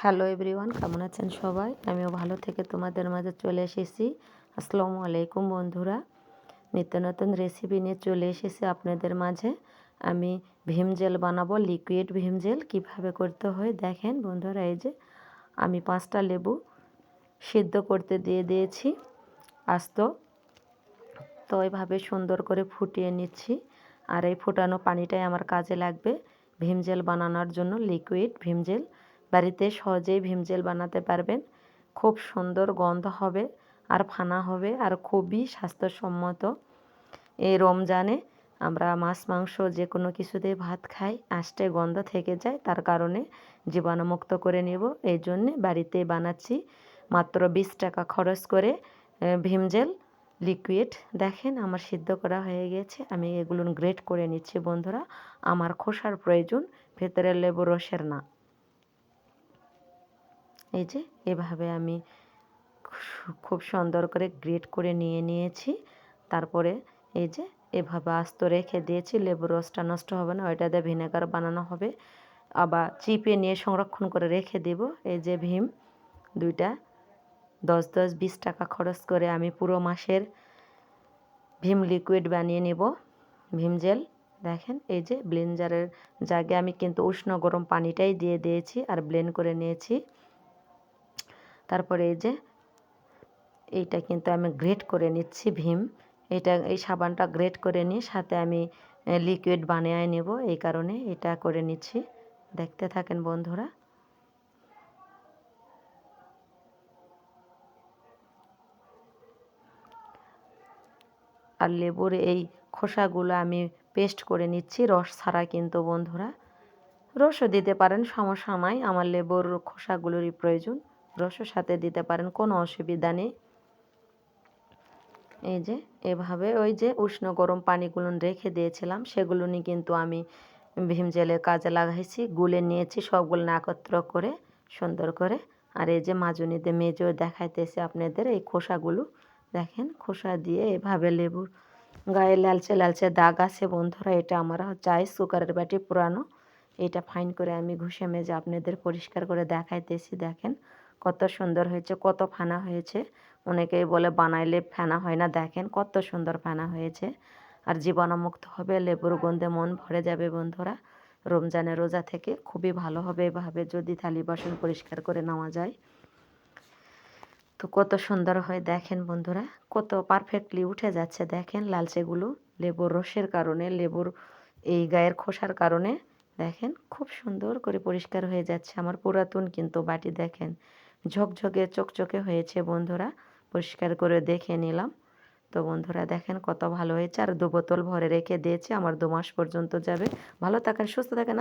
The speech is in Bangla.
হ্যালো এভরিওয়ান কেমন আছেন সবাই? আমিও ভালো থেকে তোমাদের মাঝে চলে এসেছি। আসসালামু আলাইকুম, বন্ধুরা। নিত্য নতুন রেসিপি নিয়ে চলে এসেছি আপনাদের মাঝে। আমি ভীম জেল বানাবো লিকুইড ভীম জেল। কীভাবে করতে হয় দেখেন বন্ধুরা, এই যে আমি পাঁচটা লেবু সিদ্ধ করতে দিয়ে দিয়েছি। আস্ত। তো এইভাবে সুন্দর করে ফুটিয়ে নিচ্ছি। আর এই ফুটানো পানিটাই আমার কাজে লাগবে ভীম জেল বানানোর জন্য লিকুইড ভীম জেল। বাড়িতে সহজেই ভীম জেল বানাতে পারবেন। খুব সুন্দর গন্ধ হবে আর ফানা হবে আর খুবই স্বাস্থ্যসম্মত। এই রমজানে আমরা মাছ, মাংস যে কোনো কিছুতেই ভাত খাই, আষ্টে গন্ধ থেকে যায়, তার কারণে জীবাণুমুক্ত করে নেব। এই জন্যে বাড়িতে বানাচ্ছি। মাত্র বিশ টাকা খরচ করে ভীম জেল লিকুইড। দেখেন আমার সিদ্ধ করা হয়ে গেছে। আমি এগুলো গ্রেট করে নিচ্ছি বন্ধুরা। আমার খোসার প্রয়োজন, ভেতরের লেবু রসের না। এই যে এভাবে আমি খুব সুন্দর করে গ্রেট করে নিয়ে নিয়েছি। তারপরে এই যে এভাবে আস্ত রেখে দিয়েছি, লেবু রসটা নষ্ট হবে না, ওইটা দিয়ে ভিনেগার বানানো হবে। আবার চিপে নিয়ে সংরক্ষণ করে রেখে দেব। এই যে ভীম, দুইটা দশ দশ বিশ টাকা খরচ করে আমি পুরো মাসের ভীম লিকুইড বানিয়ে নেব। ভীম জেল দেখেন এই যে ব্লেন্ডারের জায়গায় আমি কিন্তু উষ্ণ গরম পানিটাই দিয়ে দিয়েছি আর ব্লেন্ড করে নিয়েছি। তারপরে এই যে, এইটা কিন্তু আমি গ্রেট করে নিচ্ছি ভীম। এটা এই সাবানটা গ্রেট করে নিয়ে সাথে আমি লিকুইড বানিয়ে নেব, এই কারণে এটা করে নিচ্ছি। দেখতে থাকেন বন্ধুরা। আর লেবুর এই খোসাগুলো আমি পেস্ট করে নিচ্ছি, রস ছাড়া কিন্তু বন্ধুরা। রসও দিতে পারেন, সমস্যা নাই, আমার লেবুর খোসাগুলোরই প্রয়োজন। রসও সাথে দিতে পারেন, কোনো অসুবিধা নেই। এই যে, এভাবে ওই যে উষ্ণ গরম পানিগুলো রেখে দিয়েছিলাম সেগুলো নিয়ে কিন্তু আমি ভীম জেলের কাজে লাগাইছি, গুলে নিয়েছি, সবগুলো একত্র করে, সুন্দর করে। আর এই যে মাজুনিতে মেজেও দেখাইতেছে আপনাদের, এই খোসাগুলো। দেখেন, খোসা দিয়ে এভাবে লেবুর গায়ে লালচে লালচে দাগ আছে বন্ধুরা, এটা আমরা চাই সুগারের বাটি পুরানো। এটা ফাইন করে আমি ঘুষে মেজে আপনাদের পরিষ্কার করে দেখাইতেছি, দেখেন। কত সুন্দর হয়েছে, কত ফানা হয়েছে। অনেকেই বলে বানাইলে ফেনা হয় না, দেখেন কত সুন্দর ফেনা হয়েছে। আর জীবাণুমুক্ত হবে, লেবুর গন্ধে মন ভরে যাবে বন্ধুরা। রমজানের রোজা থেকে খুবই ভালো হবে এভাবে যদি থালি বাসন পরিষ্কার করে নেওয়া যায়। তো কত সুন্দর হয়, দেখেন বন্ধুরা, কত পারফেক্টলি উঠে যাচ্ছে, দেখেন লালচেগুলো লেবুর রসের কারণে, লেবুর এই গায়ের খোসার কারণে, দেখেন খুব সুন্দর করে পরিষ্কার হয়ে যাচ্ছে আমার পুরাতন কিন্তু বাটি, দেখেন। ঝকঝকে, চকচকে হয়েছে বন্ধুরা। পরিষ্কার করে দেখে নিলাম। তো বন্ধুরা দেখেন কত ভালো হয়েছে। আর দু বোতল ভরে রেখে দিয়েছি। আমার দু মাস পর্যন্ত যাবে। ভালো থাকেন, সুস্থ থাকেন।